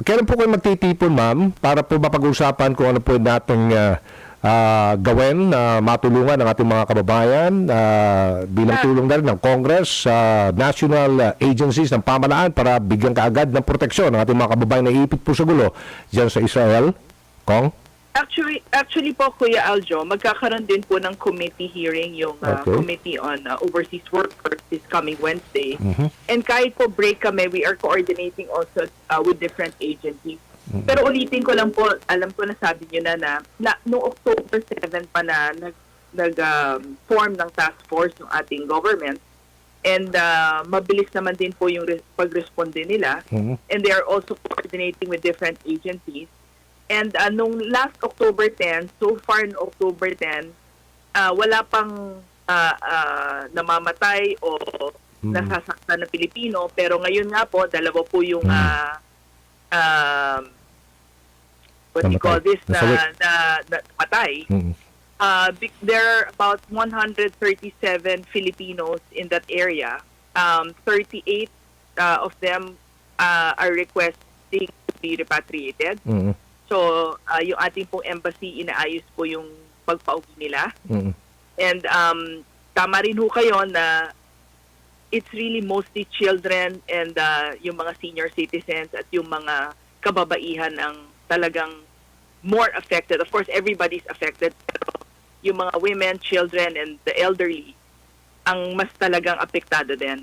kailan po kayo magtitipon, ma'am, para po mapag-usapan kung ano po yung nating ah, ah, gawin na matulungan ng ating mga kababayan ah, bilang Ah. tulong na rin ng Congress, sa national agencies ng pamalaan para bigyan kaagad ng proteksyon ng ating mga kababayan na iipit po sa gulo dyan sa Israel? Kong? Actually, actually po, Kuya Aljo, magkakaroon din po ng committee hearing yung uh, Okay. Committee on uh, Overseas Workers this coming Wednesday. Mhm. And kahit po break kami, we are coordinating also uh, with different agencies. Pero ulitin ko lang po, alam ko na sabi nyo na na, na noong October 7 pa na nag, nag um, form ng task force ng ating government. And uh, mabilis naman din po yung res- pag-responde nila. Mhm. and they are also coordinating with different agencies. And uh, nung last October 10, so far in October 10, uh, wala pang uh, uh, namamatay o Mhm. nasasaktan na Pilipino. Pero ngayon nga po, dalawa po yung Mhm. uh, um, what do you call this, na, na, na patay. Mhm. Uh, there are about 137 Filipinos in that area. Um, 38 uh, of them uh, are requesting to be repatriated. Mhm. So, uh, yung ating pong embassy, inaayos po yung pagpauwi nila. Mhm. And um, tama rin ho kayo na it's really mostly children and uh, yung mga senior citizens at yung mga kababaihan ang talagang more affected. Of course, everybody's affected. Pero yung mga women, children, and the elderly, ang mas talagang apektado din.